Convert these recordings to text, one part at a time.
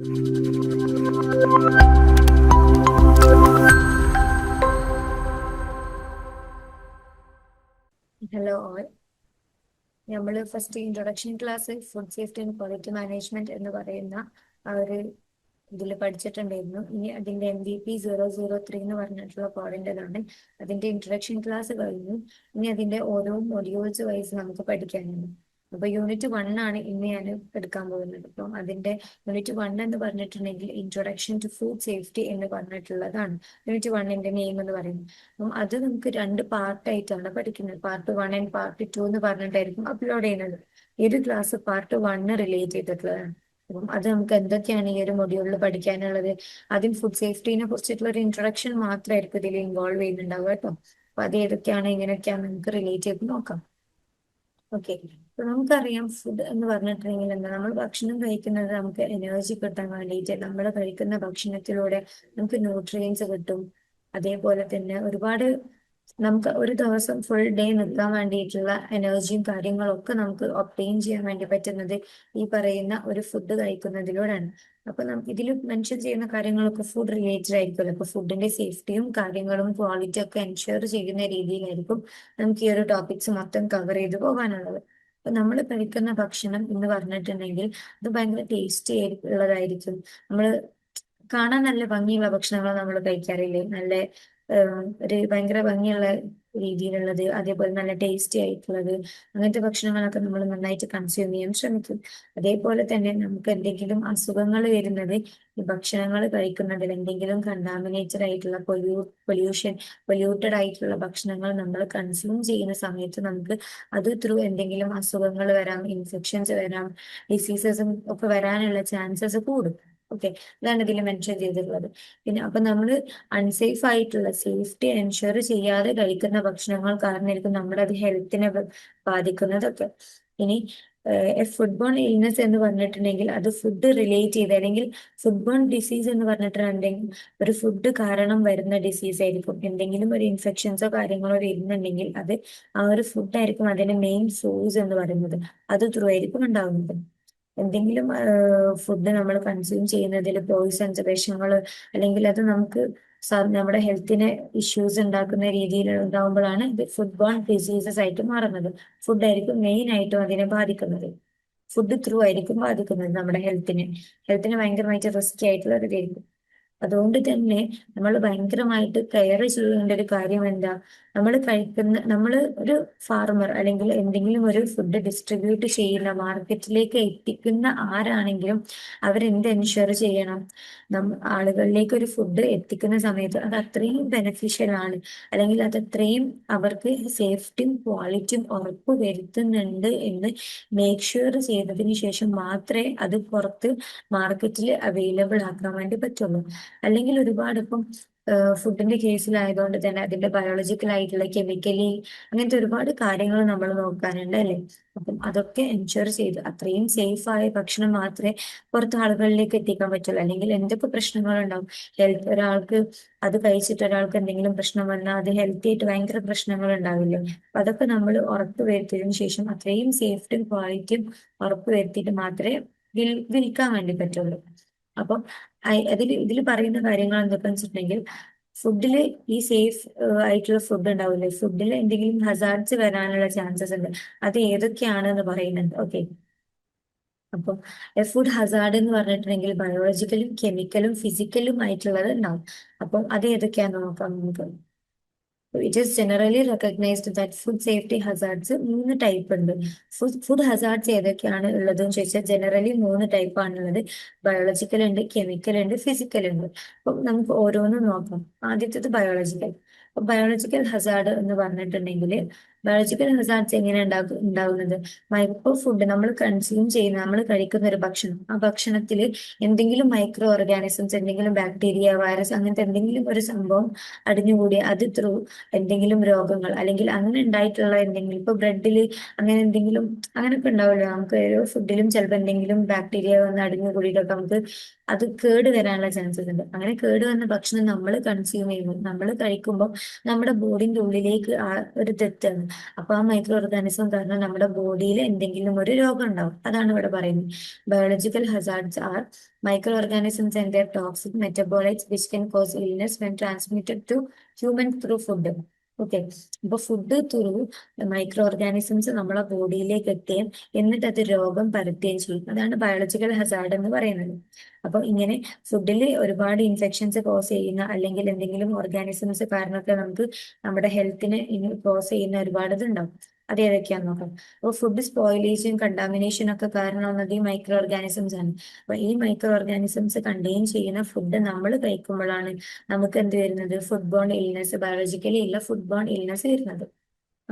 Hello നമ്മൾ first introduction class food safety and quality management എന്ന് പറയുന്ന ഒരു ഇതിൽ പഠിച്ചിട്ടുണ്ടായിരുന്നു. ഇനി അതിന്റെ M V P zero zero three എന്ന് പറഞ്ഞിട്ടുള്ള പാടിന്റെതാണ് അതിന്റെ ഇൻട്രൊഡക്ഷൻ ക്ലാസ് കഴിഞ്ഞു. ഇനി അതിന്റെ ഓരോ മൊഡ്യൂൾസ് വൈസ് നമുക്ക് പഠിക്കാനുണ്ട്. അപ്പൊ യൂണിറ്റ് വൺ ആണ് ഇന്ന് ഞാൻ എടുക്കാൻ പോകുന്നത്. അപ്പം അതിന്റെ യൂണിറ്റ് വൺ എന്ന് പറഞ്ഞിട്ടുണ്ടെങ്കിൽ ഇൻട്രൊഡക്ഷൻ ടു ഫുഡ് സേഫ്റ്റി എന്ന് പറഞ്ഞിട്ടുള്ളതാണ്. യൂണിറ്റ് വണ്ണിന്റെ നെയിം എന്ന് പറയുന്നത്. അപ്പം അത് നമുക്ക് രണ്ട് പാർട്ടായിട്ടാണ് പഠിക്കുന്നത്. Part one and part two എന്ന് പറഞ്ഞിട്ടായിരിക്കും അപ്ലോഡ് ചെയ്യുന്നത്. ഈ ഒരു ക്ലാസ് പാർട്ട് വണ്ണ് റിലേറ്റ് ചെയ്തിട്ടുള്ളതാണ്. അപ്പം അത് നമുക്ക് എന്തൊക്കെയാണ് ഈ ഒരു മൊഡ്യൂളിൽ പഠിക്കാനുള്ളത്? ആദ്യം ഫുഡ് സേഫ്റ്റിനെ കുറിച്ചിട്ടുള്ള ഒരു ഇൻട്രൊഡക്ഷൻ മാത്രമായിരിക്കും ഇതിൽ ഇൻവോൾവ് ചെയ്യുന്നുണ്ടാവുക കേട്ടോ. അപ്പൊ അത് ഏതൊക്കെയാണ് എങ്ങനെയൊക്കെയാണ് നമുക്ക് റിലേറ്റ് ചെയ്ത് നോക്കാം. ഓക്കെ അപ്പൊ നമുക്കറിയാം ഫുഡ് എന്ന് പറഞ്ഞിട്ടുണ്ടെങ്കിൽ എന്താ നമ്മൾ ഭക്ഷണം കഴിക്കുന്നത് നമുക്ക് എനർജി കിട്ടാൻ വേണ്ടിയിട്ട് നമ്മൾ കഴിക്കുന്ന ഭക്ഷണത്തിലൂടെ നമുക്ക് ന്യൂട്രിയൻസ് കിട്ടും. അതേപോലെ തന്നെ ഒരുപാട് നമുക്ക് ഒരു ദിവസം ഫുൾ ഡേ നിൽക്കാൻ വേണ്ടിയിട്ടുള്ള എനർജിയും കാര്യങ്ങളും ഒക്കെ നമുക്ക് ഒപ്റ്റെയിൻ ചെയ്യാൻ വേണ്ടി പറ്റുന്നത് ഈ പറയുന്ന ഒരു ഫുഡ് കഴിക്കുന്നതിലൂടെയാണ്. അപ്പൊ ഇതിൽ മെൻഷൻ ചെയ്യുന്ന കാര്യങ്ങളൊക്കെ ഫുഡ് റിലേറ്റഡ് ആയിരിക്കുമല്ലോ. അപ്പൊ ഫുഡിന്റെ സേഫ്റ്റിയും കാര്യങ്ങളും ക്വാളിറ്റി ഒക്കെ എൻഷുർ ചെയ്യുന്ന രീതിയിലായിരിക്കും നമുക്ക് ഈ ഒരു ടോപ്പിക്സ് മൊത്തം കവർ ചെയ്ത് പോകാനുള്ളത്. അപ്പൊ നമ്മൾ കഴിക്കുന്ന ഭക്ഷണം എന്ന് പറഞ്ഞിട്ടുണ്ടെങ്കിൽ അത് ഭയങ്കര ടേസ്റ്റി ഉള്ളതായിരിക്കും നമ്മൾ കാണാൻ നല്ല ഭംഗിയുള്ള ഭക്ഷണങ്ങൾ നമ്മൾ കഴിക്കാറില്ലേ? നല്ല ഒരു ഭയങ്കര ഭംഗിയുള്ള രീതിയിലുള്ളത് അതേപോലെ നല്ല ടേസ്റ്റി ആയിട്ടുള്ളത് അങ്ങനത്തെ ഭക്ഷണങ്ങളൊക്കെ നമ്മൾ നന്നായിട്ട് കൺസ്യൂം ചെയ്യാൻ ശ്രമിക്കും. അതേപോലെ തന്നെ നമുക്ക് എന്തെങ്കിലും അസുഖങ്ങൾ വരുന്നത് ഈ ഭക്ഷണങ്ങൾ കഴിക്കുന്നതിൽ എന്തെങ്കിലും കണ്ടാമിനേറ്റഡ് ആയിട്ടുള്ള പൊല്യൂ പൊല്യൂഷൻ പൊല്യൂട്ടഡ് ആയിട്ടുള്ള ഭക്ഷണങ്ങൾ നമ്മൾ കൺസ്യൂം ചെയ്യുന്ന സമയത്ത് നമുക്ക് അത് ത്രൂ എന്തെങ്കിലും അസുഖങ്ങൾ വരാം ഇൻഫെക്ഷൻസ് വരാം ഡിസീസസും ഒക്കെ വരാനുള്ള ചാൻസസ് കൂടും. ഓക്കെ അതാണ് ഇതിൽ മെൻഷൻ ചെയ്തിട്ടുള്ളത്. പിന്നെ അപ്പൊ നമ്മൾ അൺസേഫ് ആയിട്ടുള്ള സേഫ്റ്റി എൻഷുർ ചെയ്യാതെ കഴിക്കുന്ന ഭക്ഷണങ്ങൾ കാരണമായിരിക്കും നമ്മുടെ അത് ഹെൽത്തിനെ ബാധിക്കുന്നതൊക്കെ. ഇനി ഫുഡ് ബോൺ ഇൽനെസ് എന്ന് പറഞ്ഞിട്ടുണ്ടെങ്കിൽ അത് ഫുഡ് റിലേറ്റ് ചെയ്ത് അല്ലെങ്കിൽ ഫുഡ് ബോൺ ഡിസീസ് എന്ന് പറഞ്ഞിട്ടുണ്ടെങ്കിൽ ഒരു ഫുഡ് കാരണം വരുന്ന ഡിസീസ് ആയിരിക്കും. എന്തെങ്കിലും ഒരു ഇൻഫെക്ഷൻസോ കാര്യങ്ങളോ വരുന്നുണ്ടെങ്കിൽ അത് ആ ഒരു ഫുഡ് ആയിരിക്കും അതിന്റെ മെയിൻ സോഴ്സ് എന്ന് പറയുന്നത്. അത് ത്രൂ ആയിരിക്കും ഉണ്ടാവുന്നത്. എന്തെങ്കിലും ഫുഡ് നമ്മൾ കൺസ്യൂം ചെയ്യുന്നതിൽ പോയിസൺസ് വിഷങ്ങൾ അല്ലെങ്കിൽ അത് നമുക്ക് നമ്മുടെ ഹെൽത്തിന് ഇഷ്യൂസ് ഉണ്ടാക്കുന്ന രീതിയിൽ ഉണ്ടാകുമ്പോഴാണ് ഇത് ഫുഡ് ബോൺ ഡിസീസസ് ആയിട്ട് മാറുന്നത്. ഫുഡ് ആയിരിക്കും മെയിൻ ആയിട്ടും അതിനെ ബാധിക്കുന്നത്. ഫുഡ് ത്രൂ ആയിരിക്കും ബാധിക്കുന്നത് നമ്മുടെ ഹെൽത്തിനെ. ഹെൽത്തിന് ഭയങ്കരമായിട്ട് റിസ്കി ആയിട്ടുള്ള ഒരു അതുകൊണ്ട് തന്നെ നമ്മൾ ഭയങ്കരമായിട്ട് കെയർ ചെയ്യേണ്ട ഒരു കാര്യം എന്താ? നമ്മൾ കഴിക്കുന്ന നമ്മൾ ഒരു ഫാർമർ അല്ലെങ്കിൽ എന്തെങ്കിലും ഒരു ഫുഡ് ഡിസ്ട്രിബ്യൂട്ട് ചെയ്യുന്ന മാർക്കറ്റിലേക്ക് എത്തിക്കുന്ന ആരാണെങ്കിലും അവരെന്ത് എൻഷുർ ചെയ്യണം? ആളുകളിലേക്ക് ഒരു ഫുഡ് എത്തിക്കുന്ന സമയത്ത് അത് അത്രയും ബെനഫിഷ്യൽ ആണ്. അല്ലെങ്കിൽ അത് അത്രയും അവർക്ക് സേഫ്റ്റിയും ക്വാളിറ്റിയും ഉറപ്പ് വരുത്തുന്നുണ്ട് എന്ന് മേക്ക് ഷുവർ ചെയ്തതിന് ശേഷം മാത്രമേ അത് പുറത്ത് മാർക്കറ്റിൽ അവൈലബിൾ ആക്കാൻ വേണ്ടി പറ്റുള്ളൂ. അല്ലെങ്കിൽ ഒരുപാട് ഇപ്പം ഫുഡിന്റെ കേസിലായതുകൊണ്ട് തന്നെ അതിന്റെ ബയോളജിക്കൽ ആയിട്ടുള്ള കെമിക്കലി അങ്ങനത്തെ ഒരുപാട് കാര്യങ്ങൾ നമ്മൾ നോക്കാനുണ്ട് അല്ലെ? അപ്പം അതൊക്കെ എൻഷുർ ചെയ്ത് അത്രയും സേഫ് ആയ ഭക്ഷണം മാത്രമേ പുറത്ത് ആളുകളിലേക്ക് എത്തിക്കാൻ പറ്റുള്ളൂ. അല്ലെങ്കിൽ എന്തൊക്കെ പ്രശ്നങ്ങളുണ്ടാവും? ഹെൽത്ത് ഒരാൾക്ക് അത് കഴിച്ചിട്ട് ഒരാൾക്ക് എന്തെങ്കിലും പ്രശ്നം വന്നാൽ അത് ഹെൽത്തി ആയിട്ട് ഭയങ്കര പ്രശ്നങ്ങൾ ഉണ്ടാവില്ലേ അപ്പൊ അതൊക്കെ നമ്മൾ ഉറപ്പ് വരുത്തിയതിനു ശേഷം അത്രയും സേഫ്റ്റിയും ക്വാളിറ്റിയും ഉറപ്പ് വരുത്തിയിട്ട് മാത്രമേ വിൽ വിൽക്കാൻ വേണ്ടി പറ്റുള്ളൂ. അപ്പം അതിൽ ഇതിൽ പറയുന്ന കാര്യങ്ങൾ എന്തൊക്കെയാണെന്ന് വെച്ചിട്ടുണ്ടെങ്കിൽ ഫുഡിൽ ഈ സേഫ് ആയിട്ടുള്ള ഫുഡ് ഉണ്ടാവില്ലേ? ഫുഡിൽ എന്തെങ്കിലും ഹസാർഡ്സ് വരാനുള്ള ചാൻസസ് ഉണ്ട്. അത് ഏതൊക്കെയാണെന്ന് പറയുന്നുണ്ട്. ഓക്കെ അപ്പം ഫുഡ് ഹസാർഡ് എന്ന് പറഞ്ഞിട്ടുണ്ടെങ്കിൽ ബയോളജിക്കലും കെമിക്കലും ഫിസിക്കലും ആയിട്ടുള്ളത് ഉണ്ടാവും. അപ്പം അത് ഏതൊക്കെയാണെന്ന് നോക്കാം നമുക്ക്. It is generally recognised that food safety hazards മൂന്ന് ടൈപ്പ് ഉണ്ട്. ഫുഡ് ഹസാർഡ്സ് ഏതൊക്കെയാണ് ഉള്ളതെന്ന് ചോദിച്ചാൽ ജനറലി മൂന്ന് ടൈപ്പ് ആണുള്ളത്. ബയോളജിക്കൽ ഉണ്ട് കെമിക്കൽ ഉണ്ട് ഫിസിക്കൽ ഉണ്ട്. അപ്പം നമുക്ക് ഓരോന്നും നോക്കാം. ആദ്യത്തേത് ബയോളജിക്കൽ ബയോളജിക്കൽ ഹസാർഡ് എന്ന് പറഞ്ഞിട്ടുണ്ടെങ്കിൽ ബയോളജിക്കൽ ഹസാർഡ്സ് എങ്ങനെ ഉണ്ടാകും ഉണ്ടാകുന്നത്? മൈക്രോ ഫുഡ് നമ്മൾ കൺസ്യൂം ചെയ്യുന്ന നമ്മൾ കഴിക്കുന്ന ഒരു ഭക്ഷണം. ആ ഭക്ഷണത്തിൽ എന്തെങ്കിലും മൈക്രോ ഓർഗാനിസംസ് എന്തെങ്കിലും ബാക്ടീരിയ വൈറസ് അങ്ങനത്തെ എന്തെങ്കിലും ഒരു സംഭവം അടിഞ്ഞുകൂടി അത് ത്രൂ എന്തെങ്കിലും രോഗങ്ങൾ അല്ലെങ്കിൽ അങ്ങനെ ഉണ്ടായിട്ടുള്ള എന്തെങ്കിലും ഇപ്പൊ ബ്രെഡിൽ അങ്ങനെ എന്തെങ്കിലും അങ്ങനെയൊക്കെ ഉണ്ടാവില്ല നമുക്ക് ഓരോ ഫുഡിലും ചിലപ്പോൾ എന്തെങ്കിലും ബാക്ടീരിയ വന്ന് അടിഞ്ഞുകൂടിയിട്ടൊക്കെ നമുക്ക് അത് കേട് വരാനുള്ള ചാൻസസ് ഉണ്ട്. അങ്ങനെ കേട് വന്ന ഭക്ഷണം നമ്മൾ കൺസ്യൂം ചെയ്യുമ്പോൾ നമ്മൾ കഴിക്കുമ്പോൾ നമ്മുടെ ബോഡിന്റെ ഉള്ളിലേക്ക് ഒരു തെറ്റാണ്. അപ്പൊ ആ മൈക്രോ ഓർഗാനിസം കാരണം നമ്മുടെ ബോഡിയിൽ എന്തെങ്കിലും ഒരു രോഗം ഉണ്ടാവും. അതാണ് ഇവിടെ പറയുന്നത്. Biological hazards are micro organisms and toxic metabolites which can cause illness when transmitted to human through food okay. അപ്പൊ ഫുഡ് ത്രൂ മൈക്രോ ഓർഗാനിസംസ് നമ്മളെ ബോഡിയിലേക്ക് എത്തുകയും എന്നിട്ട് അത് രോഗം പരത്തുകയും ചെയ്യും. അതാണ് ബയോളജിക്കൽ ഹസാർഡ് എന്ന് പറയുന്നത്. അപ്പൊ ഇങ്ങനെ ഫുഡിൽ ഒരുപാട് ഇൻഫെക്ഷൻസ് കോസ് ചെയ്യുന്ന അല്ലെങ്കിൽ എന്തെങ്കിലും ഓർഗാനിസംസ് കാരണമൊക്കെ നമുക്ക് നമ്മുടെ ഹെൽത്തിനെ കോസ് ചെയ്യുന്ന ഒരുപാട് ഇതുണ്ടാവും. അത് ഏതൊക്കെയാന്ന് നോക്കാം. അപ്പോൾ ഫുഡ് സ്പോയിലേജും കണ്ടാമിനേഷൻ ഒക്കെ കാരണമാകുന്നത് ഈ മൈക്രോ ഓർഗാനിസംസ് ആണ്. അപ്പൊ ഈ മൈക്രോ ഓർഗാനിസംസ് കണ്ടെയ്ൻ ചെയ്യുന്ന ഫുഡ് നമ്മൾ കഴിക്കുമ്പോഴാണ് നമുക്ക് എന്ത് വരുന്നത്? ഫുഡ് ബോൺ ഇൽനെസ് ബയോളജിക്കലി ഉള്ള ഫുഡ് ബോൺ ഇൽനെസ് വരുന്നത്.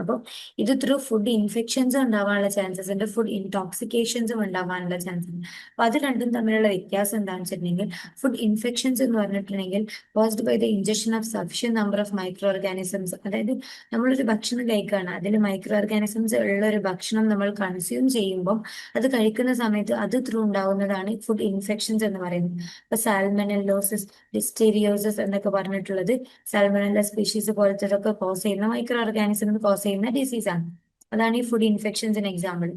അപ്പോൾ ഇത് ത്രൂ ഫുഡ് ഇൻഫെക്ഷൻസ് ഉണ്ടാവാനുള്ള ചാൻസസ് ഉണ്ട്. ഫുഡ് ഇൻടോക്സിക്കേഷൻസും ഉണ്ടാവാനുള്ള ചാൻസസ് ഉണ്ട്. അപ്പൊ അത് രണ്ടും തമ്മിലുള്ള വ്യത്യാസം എന്താണെന്ന് വെച്ചിട്ടുണ്ടെങ്കിൽ ഫുഡ് ഇൻഫെക്ഷൻസ് എന്ന് പറഞ്ഞിട്ടുണ്ടെങ്കിൽ caused by the ingestion of sufficient number of micro organisms അതായത് നമ്മളൊരു ഭക്ഷണം കഴിക്കുകയാണ്. അതിൽ മൈക്രോ ഓർഗാനിസംസ് ഉള്ള ഒരു ഭക്ഷണം നമ്മൾ കൺസ്യൂം ചെയ്യുമ്പോൾ അത് കഴിക്കുന്ന സമയത്ത് അത് ത്രൂ ഉണ്ടാവുന്നതാണ് ഫുഡ് ഇൻഫെക്ഷൻസ് എന്ന് പറയുന്നത്. ഇപ്പൊ സാൽമനല്ലോസിസ് ഡിസ്റ്റീരിയോസിസ് എന്നൊക്കെ പറഞ്ഞിട്ടുള്ളത് സാൽമനല്ല സ്പീഷീസ് പോലത്തെ കോസ് ചെയ്യുന്ന മൈക്രോ ഓർഗാനിസം കോസ് ചെയ്യുന്ന ഡിസീസാണ് അതാണ് ഈ ഫുഡ് ഇൻഫെക്ഷൻസിന് എക്സാമ്പിൾ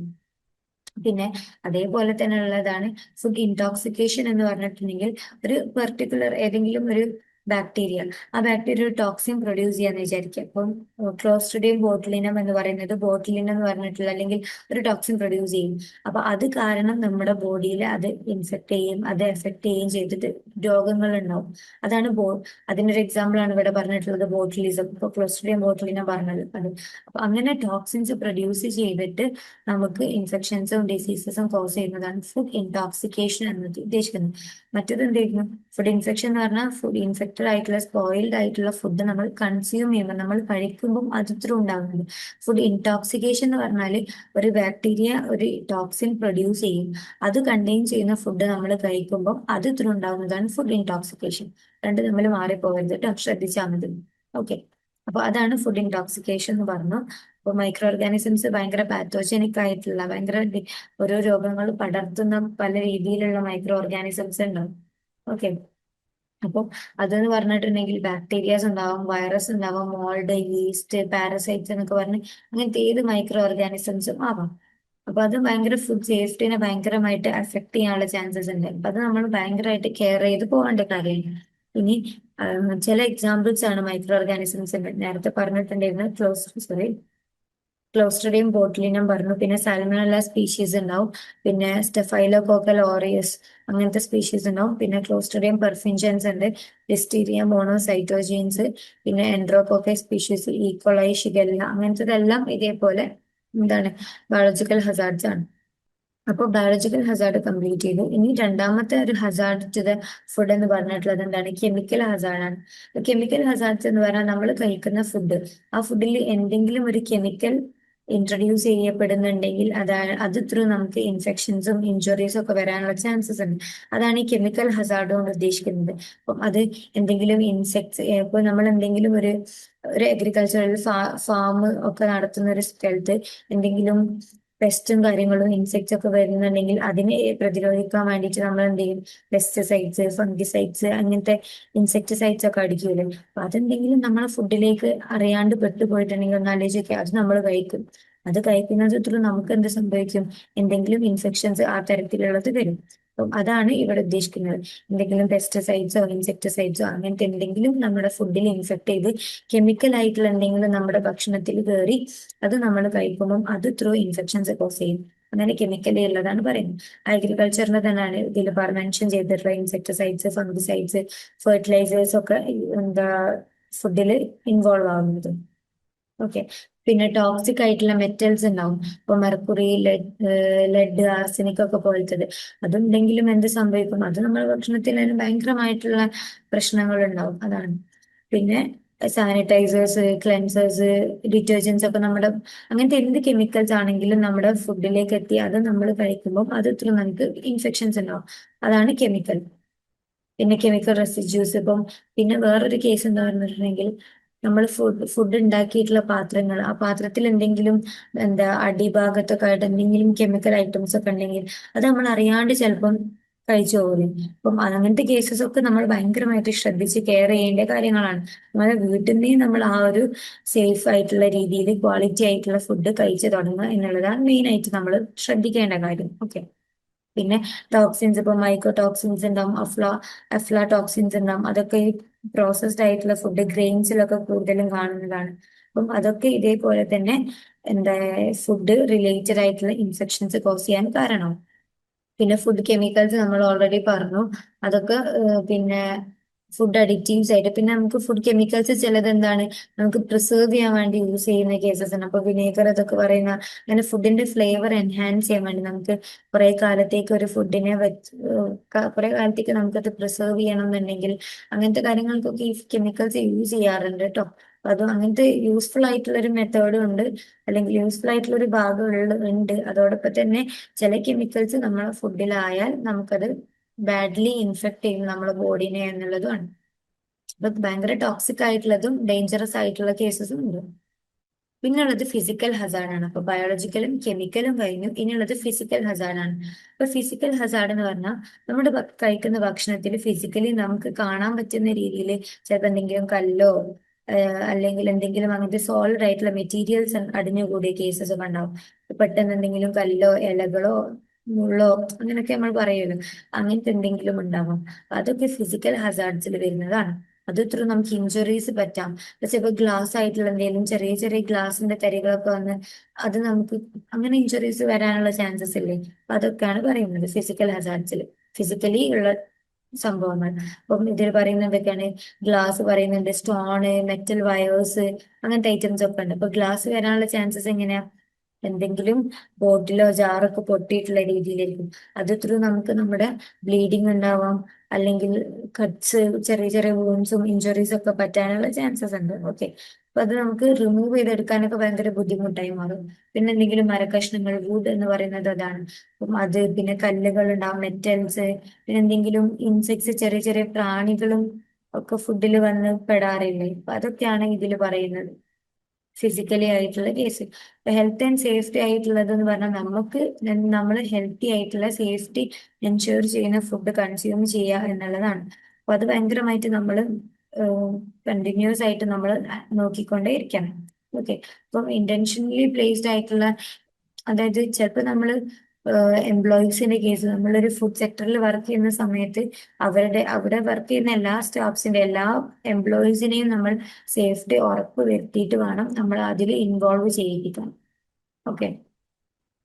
പിന്നെ അതേപോലെ തന്നെ ഉള്ളതാണ് ഫുഡ് ഇൻടോക്സിക്കേഷൻ എന്ന് പറഞ്ഞിട്ടുണ്ടെങ്കിൽ ഒരു പെർട്ടിക്കുലർ ഏതെങ്കിലും ഒരു ബാക്ടീരിയ ആ ബാക്ടീരിയ ഒരു ടോക്സിൻ പ്രൊഡ്യൂസ് ചെയ്യാന്ന് വിചാരിക്കുക. അപ്പം ക്ലോസ്ട്രിഡിയം ബോട്ടിലിനം എന്ന് പറയുന്നത് ബോട്ടിലിനം എന്ന് പറഞ്ഞിട്ടുള്ള അല്ലെങ്കിൽ ഒരു ടോക്സിൻ പ്രൊഡ്യൂസ് ചെയ്യും. അപ്പൊ അത് കാരണം നമ്മുടെ ബോഡിയിൽ അത് ഇൻഫെക്ട് ചെയ്യും അത് എഫക്ട് ചെയ്യുകയും ചെയ്തിട്ട് രോഗങ്ങൾ ഉണ്ടാവും അതാണ് ബോ അതിനൊരു എക്സാമ്പിൾ ആണ് ഇവിടെ പറഞ്ഞിട്ടുള്ളത് ബോട്ടിലിസം ഇപ്പൊ ക്ലോസ്ട്രിഡിയം ബോട്ടിലിനം പറഞ്ഞത് അത്. അപ്പൊ അങ്ങനെ ടോക്സിൻസ് പ്രൊഡ്യൂസ് ചെയ്തിട്ട് നമുക്ക് ഇൻഫെക്ഷൻസും ഡിസീസസും കോസ് ചെയ്യുന്നതാണ് ഫുഡ് ഇൻടോക്സിക്കേഷൻ എന്നത് ഉദ്ദേശിക്കുന്നത്. മറ്റത് എന്തായിരുന്നു ഫുഡ് ഇൻഫെക്ഷൻ എന്ന് പറഞ്ഞാൽ ഫുഡ് ഇൻഫെക്റ്റഡ് ആയിട്ടുള്ള സ്പോയിൽഡ് ആയിട്ടുള്ള ഫുഡ് നമ്മൾ കൺസ്യൂം ചെയ്യുമ്പോൾ നമ്മൾ കഴിക്കുമ്പോൾ അത് ത്രൂ ഉണ്ടാകുന്നത് ഫുഡ് ഇൻടോക്സിക്കേഷൻ എന്ന് പറഞ്ഞാൽ ഒരു ബാക്ടീരിയ ഒരു ടോക്സിൻ പ്രൊഡ്യൂസ് ചെയ്യും. അത് കണ്ടെയ്ൻ ചെയ്യുന്ന ഫുഡ് നമ്മൾ കഴിക്കുമ്പോൾ അതിത്ര ത്രൂ ഉണ്ടാകുന്നതാണ് ഫുഡ് ഇൻടോക്സിക്കേഷൻ രണ്ട് നമ്മൾ മാറിപ്പോകരുത് കേട്ടോ. ശ്രദ്ധിച്ചാൽ മതി. ഓക്കെ അപ്പൊ അതാണ് ഫുഡ് ഇൻടോക്സിക്കേഷൻ എന്ന് പറഞ്ഞു. അപ്പൊ മൈക്രോ ഓർഗാനിസംസ് ഭയങ്കര പാത്തോജനിക് ആയിട്ടുള്ള ഭയങ്കര ഓരോ രോഗങ്ങൾ പടർത്തുന്ന പല രീതിയിലുള്ള മൈക്രോ ഓർഗാനിസംസ് ഉണ്ടാവും ഓക്കെ അപ്പോൾ അതെന്ന് പറഞ്ഞിട്ടുണ്ടെങ്കിൽ ബാക്ടീരിയാസ് ഉണ്ടാവും വൈറസ് ഉണ്ടാവും മോൾഡ് ഈസ്റ്റ് പാരസൈറ്റ്സ് എന്നൊക്കെ പറഞ്ഞ് അങ്ങനത്തെ ഏത് മൈക്രോ ഓർഗാനിസംസും ആവാം. അപ്പൊ അത് ഭയങ്കര ഫുഡ് സേഫ്റ്റിനെ ഭയങ്കരമായിട്ട് അഫക്ട് ചെയ്യാനുള്ള ചാൻസസ് ഉണ്ട്. അപ്പൊ അത് നമ്മൾ ഭയങ്കരമായിട്ട് കെയർ ചെയ്ത് പോകേണ്ട കാര്യമാണ് ഇനി ചില എക്സാമ്പിൾസ് ആണ് മൈക്രോ ഓർഗാനിസംസ് നേരത്തെ പറഞ്ഞിട്ടുണ്ടായിരുന്നു ക്ലോസ് സോറി ക്ലോസ്ട്രിഡിയം ബോട്ടിലിനം പറഞ്ഞു. പിന്നെ സാൽമണല്ല സ്പീഷീസ് ഉണ്ടാവും. പിന്നെ സ്റ്റെഫൈലോകോക്കൽ ഓറിയസ് അങ്ങനത്തെ സ്പീഷീസ് ഉണ്ടാവും. പിന്നെ ക്ലോസ്റ്റഡിയം പെർഫിൻജൻസ് ഉണ്ട്. ലിസ്റ്റീരിയ മോണോസൈറ്റോജീൻസ് പിന്നെ enterococcus species e coli shigella അങ്ങനത്തതെല്ലാം ഇതേപോലെ എന്താണ്? ബയോളജിക്കൽ ഹസാർഡ്സ് ആണ്. അപ്പോൾ ബയോളജിക്കൽ ഹസാർഡ് കംപ്ലീറ്റ് ചെയ്തു. ഇനി രണ്ടാമത്തെ ഒരു ഹസാർഡ് ടു ദ ഫുഡ് എന്ന് പറഞ്ഞിട്ടുള്ളത് എന്താണ്? കെമിക്കൽ ഹസാർഡ് ആണ്. കെമിക്കൽ ഹസാർഡ്സ് എന്ന് പറഞ്ഞാൽ നമ്മൾ കഴിക്കുന്ന ഫുഡ് ആ ഫുഡിൽ എന്തെങ്കിലും ഒരു കെമിക്കൽ ഇൻട്രൊഡ്യൂസ് ചെയ്യപ്പെടുന്നുണ്ടെങ്കിൽ അതാണ് അത് ത്രൂ നമുക്ക് ഇൻഫെക്ഷൻസും ഇഞ്ചുറീസും ഒക്കെ വരാനുള്ള ചാൻസസ് ഉണ്ട്. അതാണ് ഈ കെമിക്കൽ ഹസാർഡ് കൊണ്ട് ഉദ്ദേശിക്കുന്നത്. അപ്പം അത് എന്തെങ്കിലും ഇൻസെക്ട്സ് ഇപ്പൊ നമ്മൾ എന്തെങ്കിലും ഒരു ഒരു അഗ്രികൾച്ചറൽ ഫാം ഒക്കെ നടത്തുന്ന ഒരു സ്ഥലത്ത് എന്തെങ്കിലും പെസ്റ്റും കാര്യങ്ങളും ഇൻസെക്ട്സ് ഒക്കെ വരുന്നുണ്ടെങ്കിൽ അതിനെ പ്രതിരോധിക്കാൻ വേണ്ടിയിട്ട് നമ്മൾ എന്ത് ചെയ്യും പെസ്റ്റിസൈഡ്സ് ഫംഗിസൈഡ്സ് അങ്ങനത്തെ ഇൻസെക്ടിസൈഡ്സ് ഒക്കെ അടിക്കൂലേ അപ്പൊ അതെന്തെങ്കിലും നമ്മളെ ഫുഡിലേക്ക് അറിയാണ്ട് പെട്ടുപോയിട്ടുണ്ടെങ്കിൽ ഒന്ന് ആലോചിക്കുക അത് നമ്മൾ കഴിക്കും. അത് കഴിക്കുന്നത് ത്രൂ നമുക്ക് എന്ത് സംഭവിക്കും? എന്തെങ്കിലും ഇൻഫെക്ഷൻസ് ആ തരത്തിലുള്ളത് വരും. അപ്പം അതാണ് ഇവിടെ ഉദ്ദേശിക്കുന്നത്. എന്തെങ്കിലും പെസ്റ്റിസൈഡ്സോ ഇൻസെക്ടിസൈഡ്സോ അങ്ങനത്തെ എന്തെങ്കിലും നമ്മുടെ ഫുഡിൽ ഇൻഫെക്ട് ചെയ്ത് കെമിക്കൽ ആയിട്ടുള്ള എന്തെങ്കിലും നമ്മുടെ ഭക്ഷണത്തിൽ കയറി അത് നമ്മൾ കഴിക്കുമ്പോൾ അത് ത്രൂ ഇൻഫെക്ഷൻസ് കോസ് ചെയ്യും. അങ്ങനെ കെമിക്കലി ഉള്ളതാണ് പറയുന്നത്. അഗ്രികൾച്ചറിന് തന്നെയാണ് ഇതിൽ മെൻഷൻ ചെയ്തിട്ടുള്ള ഇൻസെക്ടിസൈഡ്സ് ഫംഗിസൈഡ്സ് ഫെർട്ടിലൈസേഴ്സ് ഒക്കെ എന്താ ഫുഡിൽ ഇൻവോൾവ് ആവുന്നത്. ഓക്കെ പിന്നെ ടോക്സിക് ആയിട്ടുള്ള മെറ്റൽസ് ഉണ്ടാവും ഇപ്പൊ മെർക്കുറി ലെഡ് ആർസിനിക് ഒക്കെ പോലത്തത്. അതുണ്ടെങ്കിലും എന്ത് സംഭവിക്കും? അത് നമ്മുടെ ഭക്ഷണത്തിൽ അതിന് ഭയങ്കരമായിട്ടുള്ള പ്രശ്നങ്ങൾ ഉണ്ടാവും അതാണ്. പിന്നെ സാനിറ്റൈസേഴ്സ് ക്ലെൻസേഴ്സ് ഡിറ്റർജൻസ് ഒക്കെ നമ്മുടെ അങ്ങനത്തെ എന്ത് കെമിക്കൽസ് ആണെങ്കിലും നമ്മുടെ ഫുഡിലേക്ക് എത്തി അത് നമ്മൾ കഴിക്കുമ്പോൾ അത് ഇത്ര നമുക്ക് ഇൻഫെക്ഷൻസ് ഉണ്ടാവും അതാണ് കെമിക്കൽ പിന്നെ കെമിക്കൽ റെസിഡ്യൂസ് ഇപ്പം പിന്നെ വേറൊരു കേസ് എന്താ പറഞ്ഞിട്ടുണ്ടെങ്കിൽ നമ്മൾ ഫുഡ് ഫുഡ് ഉണ്ടാക്കിയിട്ടുള്ള പാത്രങ്ങൾ ആ പാത്രത്തിൽ എന്തെങ്കിലും എന്താ അടിഭാഗത്തൊക്കെ ആയിട്ട് എന്തെങ്കിലും കെമിക്കൽ ഐറ്റംസ് ഒക്കെ ഉണ്ടെങ്കിൽ അത് നമ്മൾ അറിയാണ്ട് ചിലപ്പം കഴിച്ചു പോകുന്നത് അപ്പം അങ്ങനത്തെ കേസസ് ഒക്കെ നമ്മൾ ഭയങ്കരമായിട്ട് ശ്രദ്ധിച്ച് കെയർ ചെയ്യേണ്ട കാര്യങ്ങളാണ്. നമ്മുടെ വീട്ടിൽ നിന്നേ നമ്മൾ ആ ഒരു സേഫ് ആയിട്ടുള്ള രീതിയിൽ ക്വാളിറ്റി ആയിട്ടുള്ള ഫുഡ് കഴിച്ചു തുടങ്ങുക എന്നുള്ളതാണ് മെയിൻ ആയിട്ട് നമ്മൾ ശ്രദ്ധിക്കേണ്ട കാര്യം. ഓക്കെ പിന്നെ ടോക്സിൻസ് ഇപ്പൊ മൈക്രോ ടോക്സിൻസ് ഉണ്ടാവും അഫ്ല അഫ്ല ടോക്സിൻസ് ഉണ്ടാവും അതൊക്കെ ഈ പ്രോസസ്ഡ് ആയിട്ടുള്ള ഫുഡ് ഗ്രെയിൻസിലൊക്കെ കൂടുതലും കാണുന്നതാണ്. അപ്പം അതൊക്കെ ഇതേപോലെ തന്നെ എന്താ ഫുഡ് റിലേറ്റഡ് ആയിട്ടുള്ള ഇൻഫെക്ഷൻസ് കോസ് ചെയ്യാൻ കാരണം. പിന്നെ ഫുഡ് കെമിക്കൽസ് നമ്മൾ ഓൾറെഡി പറഞ്ഞു. അതൊക്കെ പിന്നെ ഫുഡ് അഡിക്റ്റീവ്സ് ആയിട്ട്. പിന്നെ നമുക്ക് ഫുഡ് കെമിക്കൽസ് ചിലത് എന്താണ്? നമുക്ക് പ്രിസേർവ് ചെയ്യാൻ വേണ്ടി യൂസ് ചെയ്യുന്ന കേസസ് ആണ്. അപ്പൊ വിനേഗർ അതൊക്കെ പറയുന്ന അങ്ങനെ ഫുഡിന്റെ ഫ്ലേവർ എൻഹാൻസ് ചെയ്യാൻ വേണ്ടി നമുക്ക് കുറെ കാലത്തേക്ക് ഒരു ഫുഡിനെ വെച്ച് കുറെ കാലത്തേക്ക് നമുക്കത് പ്രിസേർവ് ചെയ്യണം എന്നുണ്ടെങ്കിൽ അങ്ങനത്തെ കാര്യങ്ങൾക്കൊക്കെ ഈ കെമിക്കൽസ് യൂസ് ചെയ്യാറുണ്ട് കേട്ടോ അതും അങ്ങനത്തെ യൂസ്ഫുൾ ആയിട്ടുള്ള ഒരു മെത്തേഡും ഉണ്ട്. അല്ലെങ്കിൽ യൂസ്ഫുൾ ആയിട്ടുള്ള ഒരു ഭാഗം ഉണ്ട്. അതോടൊപ്പം തന്നെ ചില കെമിക്കൽസ് നമ്മളെ ഫുഡിലായാൽ നമുക്കത് ബാഡ്ലി ഇൻഫെക്ട് ചെയ്യും നമ്മുടെ ബോഡീനെ എന്നുള്ളതുമാണ് അപ്പൊ ഭയങ്കര ടോക്സിക് ആയിട്ടുള്ളതും ഡേഞ്ചറസ് ആയിട്ടുള്ള കേസസും ഉണ്ട്. പിന്നുള്ളത് ഫിസിക്കൽ ഹസാർഡാണ് അപ്പൊ ബയോളജിക്കലും കെമിക്കലും കഴിഞ്ഞു. ഇനിയുള്ളത് ഫിസിക്കൽ ഹസാർഡാണ് അപ്പൊ ഫിസിക്കൽ ഹസാർഡ് എന്ന് പറഞ്ഞാൽ നമ്മുടെ കഴിക്കുന്ന ഭക്ഷണത്തിൽ ഫിസിക്കലി നമുക്ക് കാണാൻ പറ്റുന്ന രീതിയിൽ ചിലപ്പോൾ എന്തെങ്കിലും കല്ലോ അല്ലെങ്കിൽ എന്തെങ്കിലും അങ്ങനത്തെ സോളിഡ് ആയിട്ടുള്ള മെറ്റീരിയൽസ് അടിഞ്ഞുകൂടിയ കേസസ് ഒക്കെ ഉണ്ടാവും. പെട്ടെന്ന് എന്തെങ്കിലും കല്ലോ ഇലകളോ മുള്ളോ അങ്ങനെയൊക്കെ നമ്മൾ പറയുമല്ലോ അങ്ങനത്തെ എന്തെങ്കിലും ഉണ്ടാവും. അതൊക്കെ ഫിസിക്കൽ ഹസാർഡ്സിൽ വരുന്നതാണ്. അത് ഇത്ര നമുക്ക് ഇഞ്ചുറീസ് പറ്റാം. ചിലപ്പോൾ ഗ്ലാസ് ആയിട്ടുള്ള എന്തെങ്കിലും ചെറിയ ചെറിയ ഗ്ലാസിന്റെ തരികളൊക്കെ വന്ന് അത് നമുക്ക് അങ്ങനെ ഇഞ്ചുറീസ് വരാനുള്ള ചാൻസസ് ഇല്ലേ? അപ്പൊ അതൊക്കെയാണ് പറയുന്നത് ഫിസിക്കൽ ഹസാർഡ്സിൽ ഫിസിക്കലി ഉള്ള സംഭവങ്ങൾ. അപ്പം ഇതിൽ പറയുന്നതൊക്കെയാണ് ഗ്ലാസ് പറയുന്നുണ്ട് സ്റ്റോണ് മെറ്റൽ വയേഴ്സ് അങ്ങനത്തെ ഐറ്റംസ് ഒക്കെ ഉണ്ട്. അപ്പൊ ഗ്ലാസ് വരാനുള്ള ചാൻസസ് എങ്ങനെയാ? എന്തെങ്കിലും ബോട്ടിലോ ജാറൊക്കെ പൊട്ടിയിട്ടുള്ള രീതിയിലായിരിക്കും. അത് ത്രൂ നമുക്ക് നമ്മുടെ ബ്ലീഡിങ് ഉണ്ടാവാം. അല്ലെങ്കിൽ കട്ട്സ് ചെറിയ ചെറിയ വൂൺസും ഇഞ്ചുറീസും ഒക്കെ പറ്റാനുള്ള ചാൻസസ് ഉണ്ട്. ഓക്കെ അപ്പൊ അത് നമുക്ക് റിമൂവ് ചെയ്തെടുക്കാനൊക്കെ ഭയങ്കര ബുദ്ധിമുട്ടായി മാറും. പിന്നെ എന്തെങ്കിലും മരക്കഷ്ണങ്ങൾ വുഡ് എന്ന് പറയുന്നത് അതാണ്. അപ്പം അത് പിന്നെ കല്ലുകൾ ഉണ്ടാവും മെറ്റൽസ് പിന്നെ എന്തെങ്കിലും ഇൻസെക്ട്സ് ചെറിയ ചെറിയ പ്രാണികളും ഒക്കെ ഫുഡിൽ വന്ന് പെടാറില്ലേ? അപ്പൊ അതൊക്കെയാണ് ഇതിൽ പറയുന്നത്. ഫിസിക്കലി ആയിട്ടുള്ള കേസ് ഹെൽത്ത് ആൻഡ് സേഫ്റ്റി ആയിട്ടുള്ളത് എന്ന് പറഞ്ഞാൽ നമുക്ക് നമ്മൾ ഹെൽത്തി ആയിട്ടുള്ള സേഫ്റ്റി എൻഷുർ ചെയ്യുന്ന ഫുഡ് കൺസ്യൂം ചെയ്യുക എന്നുള്ളതാണ്. അപ്പൊ അത് ഭയങ്കരമായിട്ട് നമ്മൾ കണ്ടിന്യൂസ് ആയിട്ട് നമ്മൾ നോക്കിക്കൊണ്ടേ ഇരിക്കണം. ഓക്കെ അപ്പം ഇന്റൻഷനലി പ്ലേസ്ഡ് ആയിട്ടുള്ള അതായത് ചിലപ്പോൾ നമ്മൾ എംപ്ലോയീസിന്റെ കേസ് നമ്മളൊരു ഫുഡ് സെക്ടറിൽ വർക്ക് ചെയ്യുന്ന സമയത്ത് അവരുടെ അവിടെ വർക്ക് ചെയ്യുന്ന എല്ലാ സ്റ്റാഫ്സിന്റെ എല്ലാ എംപ്ലോയീസിനെയും നമ്മൾ സേഫ്റ്റി ഉറപ്പ് വരുത്തിയിട്ട് വേണം നമ്മൾ അതിൽ ഇൻവോൾവ് ചെയ്യിപ്പിക്കാൻ. ഓക്കെ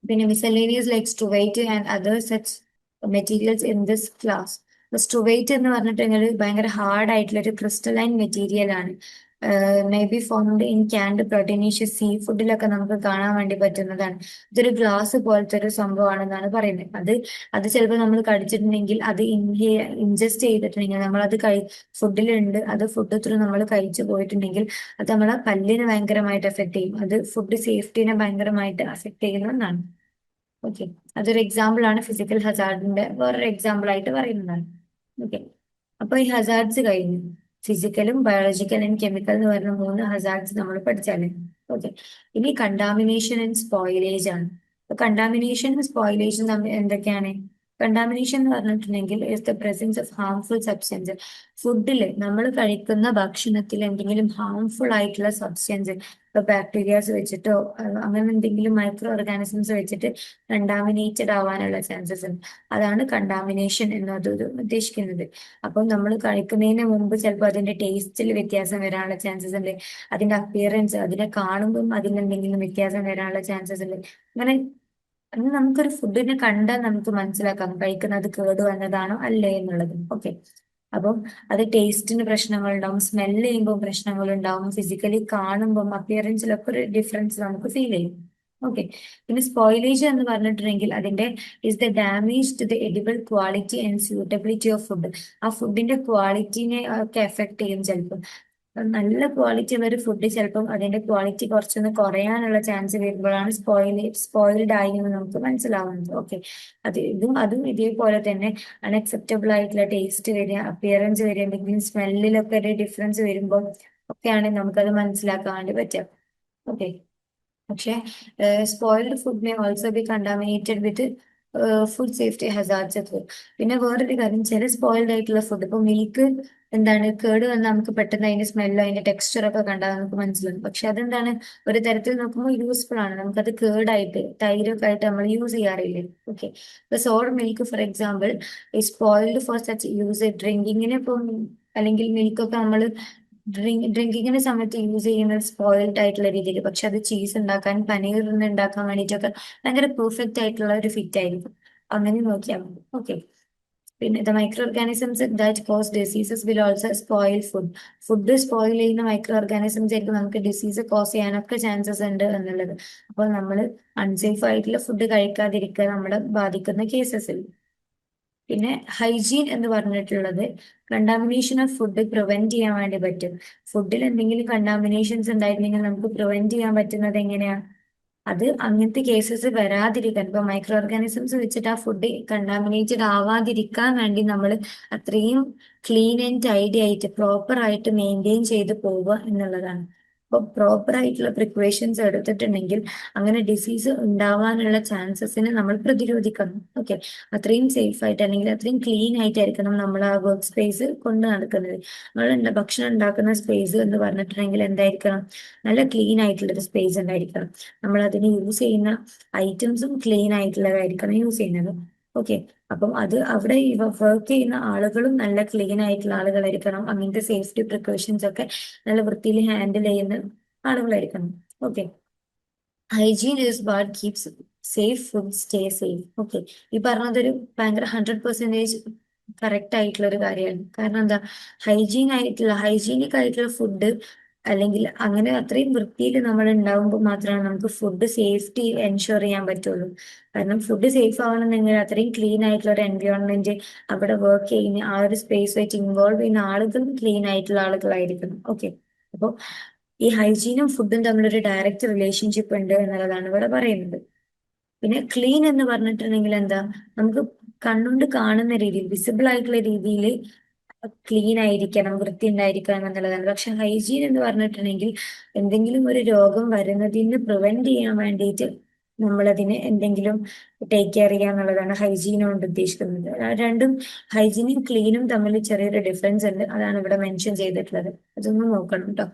പിന്നെ miscellaneous like struvite and other such materials in this class struvite എന്ന് പറഞ്ഞിട്ടുണ്ടെങ്കിൽ ഭയങ്കര ഹാർഡ് ആയിട്ടുള്ള ഒരു ക്രിസ്റ്റലൈൻ മെറ്റീരിയൽ ആണ്. May be formed in canned proteinaceous sea ഫുഡിലൊക്കെ നമുക്ക് കാണാൻ വേണ്ടി പറ്റുന്നതാണ്. ഇതൊരു ഗ്ലാസ് പോലത്തെ ഒരു സംഭവമാണെന്നാണ് പറയുന്നത്. അത് അത് ചിലപ്പോൾ നമ്മൾ കഴിച്ചിട്ടുണ്ടെങ്കിൽ അത് ഇൻഹേ ഇൻജസ്റ്റ് ചെയ്തിട്ടുണ്ടെങ്കിൽ നമ്മൾ അത് കഴി ഫുഡിലുണ്ട് അത് ഫുഡ് ത്രൂ നമ്മൾ കഴിച്ചു പോയിട്ടുണ്ടെങ്കിൽ അത് നമ്മളെ പല്ലിനെ ഭയങ്കരമായിട്ട് എഫക്ട് ചെയ്യും. അത് ഫുഡ് സേഫ്റ്റിനെ ഭയങ്കരമായിട്ട് അഫക്ട് ഒന്നാണ് ഓക്കെ അതൊരു എക്സാമ്പിൾ ആണ് ഫിസിക്കൽ ഹസാർഡിന്റെ വേറൊരു എക്സാമ്പിൾ ആയിട്ട് പറയുന്നതാണ്. ഓക്കെ അപ്പൊ ഈ ഹസാർഡ്സ് കഴിഞ്ഞു. ഫിസിക്കലും ബയോളജിക്കൽ ആൻഡ് കെമിക്കൽ എന്ന് പറഞ്ഞ മൂന്ന് ഹസാർഡ്സ് നമ്മൾ പഠിച്ചാലേ. ഓക്കെ. ഇനി കണ്ടാമിനേഷൻ ആൻഡ് സ്പോയിലേജ് ആണ്. കണ്ടാമിനേഷനും സ്പോയിലേജ് തമ്മിൽ എന്തൊക്കെയാണ്? കണ്ടാമിനേഷൻ എന്ന് പറഞ്ഞിട്ടുണ്ടെങ്കിൽ is the presence of harmful substance ഫുഡിൽ നമ്മൾ കഴിക്കുന്ന ഭക്ഷണത്തിൽ എന്തെങ്കിലും ഹാംഫുൾ ആയിട്ടുള്ള സബ്സ്റ്റൻസ് ബാക്ടീരിയാസ് വെച്ചിട്ടോ അങ്ങനെ എന്തെങ്കിലും മൈക്രോ ഓർഗാനിസംസ് വെച്ചിട്ട് കണ്ടാമിനേറ്റഡ് ആവാനുള്ള ചാൻസസ് ഉണ്ട്. അതാണ് കണ്ടാമിനേഷൻ എന്നത് ഉദ്ദേശിക്കുന്നത്. അപ്പം നമ്മൾ കഴിക്കുന്നതിന് മുമ്പ് ചിലപ്പോൾ അതിന്റെ ടേസ്റ്റിൽ വ്യത്യാസം വരാനുള്ള ചാൻസസ് ഉണ്ട്. അതിന്റെ അപ്പിയറൻസ് അതിനെ കാണുമ്പം അതിന് എന്തെങ്കിലും വ്യത്യാസം വരാനുള്ള ചാൻസസ് ഉണ്ട്. അങ്ങനെ അത് നമുക്കൊരു ഫുഡിനെ കണ്ടാൽ നമുക്ക് മനസ്സിലാക്കാം കഴിക്കുന്നത് കേട് വന്നതാണോ അല്ലേ എന്നുള്ളത്. ഓക്കെ. അപ്പം അത് ടേസ്റ്റിന് പ്രശ്നങ്ങൾ ഉണ്ടാവും സ്മെൽ ചെയ്യുമ്പോൾ പ്രശ്നങ്ങൾ ഉണ്ടാവും ഫിസിക്കലി കാണുമ്പോൾ അപ്പിയറൻസിലൊക്കെ ഒരു ഡിഫറൻസ് നമുക്ക് ഫീൽ ചെയ്യും. ഓക്കെ പിന്നെ സ്പോയിലേജ് എന്ന് പറഞ്ഞിട്ടുണ്ടെങ്കിൽ അതിന്റെ is the damage to the edible quality and suitability of food ആ ഫുഡിന്റെ ക്വാളിറ്റിനെ ഒക്കെ എഫക്ട് ചെയ്യും ചിലപ്പോൾ നല്ല ക്വാളിറ്റി ഉള്ള ഒരു ഫുഡ് ചിലപ്പം അതിന്റെ ക്വാളിറ്റി കുറച്ചൊന്ന് കുറയാനുള്ള ചാൻസ് വരുമ്പോഴാണ് സ്പോയിൽ സ്പോയിൽഡ് ആയി എന്ന് നമുക്ക് മനസ്സിലാവുന്നത്. ഓക്കെ അത് ഇതും അതും ഇതേപോലെ തന്നെ അൺഅക്സെപ്റ്റബിൾ ആയിട്ടുള്ള ടേസ്റ്റ് വരിക അപ്പിയറൻസ് വരിക എന്തെങ്കിലും സ്മെല്ലിലൊക്കെ ഒരു ഡിഫറൻസ് വരുമ്പോൾ ഒക്കെയാണ് നമുക്കത് മനസ്സിലാക്കാൻ വേണ്ടി പറ്റുക. ഓക്കെ പക്ഷെ spoiled food may also be contaminated with food safety hazards ഒക്കെ. പിന്നെ വേറൊരു കാര്യം ചില സ്പോയിൽഡ് ആയിട്ടുള്ള ഫുഡ് ഇപ്പൊ മിൽക്ക് എന്താണ് കേട് വന്നാൽ നമുക്ക് പെട്ടെന്ന് അതിന്റെ സ്മെല്ലോ അതിന്റെ ടെക്സ്ചർ ഒക്കെ കണ്ടാൽ നമുക്ക് മനസ്സിലാവും. പക്ഷെ അതെന്താണ്? ഒരു തരത്തിൽ നോക്കുമ്പോൾ യൂസ്ഫുൾ ആണ്. നമുക്കത് കേടായിട്ട് തൈരൊക്കെ ആയിട്ട് നമ്മൾ യൂസ് ചെയ്യാറില്ലേ? ഓക്കെ ഇപ്പൊ sour milk for example is spoiled for such use ഡ്രിങ്കിങ്ങിന് ഇപ്പം അല്ലെങ്കിൽ മിൽക്കൊക്കെ നമ്മൾ ഡ്രിങ്ക് ഡ്രിങ്കിങ്ങിന്റെ സമയത്ത് യൂസ് ചെയ്യുന്ന സ്പോയിൽഡ് ആയിട്ടുള്ള രീതിയിൽ. പക്ഷെ അത് ചീസ് ഉണ്ടാക്കാൻ പനീർ ഉണ്ടാക്കാൻ വേണ്ടിയിട്ടൊക്കെ ഭയങ്കര പെർഫെക്റ്റ് ആയിട്ടുള്ള ഒരു ഫിറ്റ് ആയിരിക്കും. അങ്ങനെ നോക്കിയാൽ മതി. ഓക്കെ പിന്നെ the micro organisms that cause diseases will also spoil food food spoil ചെയ്യുന്ന മൈക്രോ ഓർഗാനിസംസ് ആയിരിക്കും നമുക്ക് ഡിസീസ് കോസ് ചെയ്യാനൊക്കെ ചാൻസസ് ഉണ്ട് എന്നുള്ളത്. അപ്പോൾ നമ്മൾ അൺസേഫ് ആയിട്ടുള്ള ഫുഡ് കഴിക്കാതിരിക്കുക നമ്മളെ ബാധിക്കുന്ന കേസസിൽ പിന്നെ ഹൈജീൻ എന്ന് പറഞ്ഞിട്ടുള്ളത് കണ്ടാമിനേഷൻ ഓഫ് ഫുഡ് പ്രിവെന്റ് ചെയ്യാൻ വേണ്ടി പറ്റും. ഫുഡിൽ എന്തെങ്കിലും കണ്ടാമിനേഷൻസ് ഉണ്ടായിരുന്നെങ്കിൽ നമുക്ക് പ്രിവെന്റ് ചെയ്യാൻ പറ്റുന്നത് എങ്ങനെയാ? അത് അങ്ങനത്തെ കേസസ് വരാതിരിക്കാൻ. ഇപ്പൊ മൈക്രോ ഓർഗാനിസംസ് വെച്ചിട്ട് ആ ഫുഡ് കണ്ടാമിനേറ്റഡ് ആവാതിരിക്കാൻ വേണ്ടി നമ്മൾ അത്രയും ക്ലീൻ ആൻഡ് ടൈഡി ആയിട്ട് പ്രോപ്പർ ആയിട്ട് മെയിന്റെയിൻ ചെയ്ത് പോവുക എന്നുള്ളതാണ്. അപ്പോൾ പ്രോപ്പർ ആയിട്ടുള്ള പ്രിക്വേഷൻസ് എടുത്തിട്ടുണ്ടെങ്കിൽ അങ്ങനെ ഡിസീസ് ഉണ്ടാവാനുള്ള ചാൻസസിനെ നമ്മൾ പ്രതിരോധിക്കണം. ഓക്കെ അത്രയും സേഫ് ആയിട്ട് അല്ലെങ്കിൽ അത്രയും ക്ലീൻ ആയിട്ടായിരിക്കണം നമ്മൾ ആ വർക്ക് സ്പേസ് കൊണ്ട് നടക്കുന്നത്. നമ്മൾ ഭക്ഷണം ഉണ്ടാക്കുന്ന സ്പേസ് എന്ന് പറഞ്ഞിട്ടുണ്ടെങ്കിൽ എന്തായിരിക്കണം? നല്ല ക്ലീൻ ആയിട്ടുള്ളൊരു സ്പേസ് ഉണ്ടായിരിക്കണം. നമ്മൾ അതിന് യൂസ് ചെയ്യുന്ന ഐറ്റംസും ക്ലീൻ ആയിട്ടുള്ളതായിരിക്കണം യൂസ് ചെയ്യുന്നത്. ഓക്കെ അപ്പം അത് അവിടെ ഈ വർക്ക് ചെയ്യുന്ന ആളുകളും നല്ല ക്ലീൻ ആയിട്ടുള്ള ആളുകളായിരിക്കണം. അങ്ങനത്തെ സേഫ്റ്റി പ്രിക്കോഷൻസ് ഒക്കെ നല്ല വൃത്തിയിൽ ഹാൻഡിൽ ചെയ്യുന്ന ആളുകളായിരിക്കണം. Okay hygiene is what keeps safe food stay safe okay ഈ പറഞ്ഞതൊരു ഭയങ്കര ഹൺഡ്രഡ് പെർസെന്റേജ് കറക്റ്റ് ആയിട്ടുള്ള ഒരു കാര്യമാണ്. കാരണം എന്താ? ഹൈജീൻ ആയിട്ടുള്ള ഹൈജീനിക് ആയിട്ടുള്ള ഫുഡ് അല്ലെങ്കിൽ അങ്ങനെ അത്രയും വൃത്തിയിൽ നമ്മൾ ഉണ്ടാവുമ്പോൾ മാത്രമാണ് നമുക്ക് ഫുഡ് സേഫ്റ്റി എൻഷുർ ചെയ്യാൻ പറ്റുള്ളൂ. കാരണം ഫുഡ് സേഫ് ആവണമെങ്കിൽ അത്രയും ക്ലീൻ ആയിട്ടുള്ള ഒരു എൻവയോൺമെന്റ് അവിടെ വർക്ക് ചെയ്യുന്ന ആ ഒരു സ്പേസ് വെച്ച് ഇൻവോൾവ് ചെയ്യുന്ന ആളുകളും ക്ലീൻ ആയിട്ടുള്ള ആളുകളായിരിക്കണം. ഓക്കെ അപ്പോൾ ഈ ഹൈജീനും ഫുഡും തമ്മിലൊരു ഡയറക്റ്റ് റിലേഷൻഷിപ്പ് ഉണ്ട് എന്നുള്ളതാണ് ഇവിടെ പറയുന്നത്. പിന്നെ ക്ലീൻ എന്ന് പറഞ്ഞിട്ടുണ്ടെങ്കിൽ എന്താ? നമുക്ക് കണ്ണുകൊണ്ട് കാണുന്ന രീതിയിൽ വിസിബിൾ ആയിട്ടുള്ള രീതിയിൽ ക്ലീൻ ആയിരിക്കണം വൃത്തി ഉണ്ടായിരിക്കണം എന്നുള്ളതാണ്. പക്ഷെ ഹൈജീൻ എന്ന് പറഞ്ഞിട്ടുണ്ടെങ്കിൽ എന്തെങ്കിലും ഒരു രോഗം വരുന്നതിന് പ്രിവെന്റ് ചെയ്യാൻ വേണ്ടിയിട്ട് നമ്മളതിന് എന്തെങ്കിലും ടേക്ക് കെയർ ചെയ്യുക എന്നുള്ളതാണ് ഹൈജീൻ കൊണ്ട് ഉദ്ദേശിക്കുന്നത്. രണ്ടും ഹൈജീനും ക്ലീനും തമ്മിൽ ചെറിയൊരു ഡിഫറൻസ് ഉണ്ട്. അതാണ് ഇവിടെ മെൻഷൻ ചെയ്തിട്ടുള്ളത്. അതൊന്ന് നോക്കണം കേട്ടോ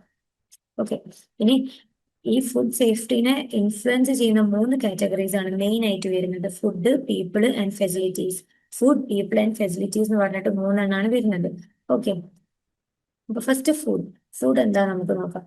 ഓക്കെ ഇനി ഈ ഫുഡ് സേഫ്റ്റിനെ ഇൻഫ്ലുവൻസ് ചെയ്യുന്ന മൂന്ന് കാറ്റഗറീസ് ആണ് മെയിൻ ആയിട്ട് വരുന്നത്. Food people and facilities food people and facilities എന്ന് പറഞ്ഞിട്ട് മൂന്നെണ്ണാണ് വരുന്നത്. ഓക്കെ അപ്പൊ ഫസ്റ്റ് ഫുഡ് ഫുഡ് എന്താ നമുക്ക് നോക്കാം.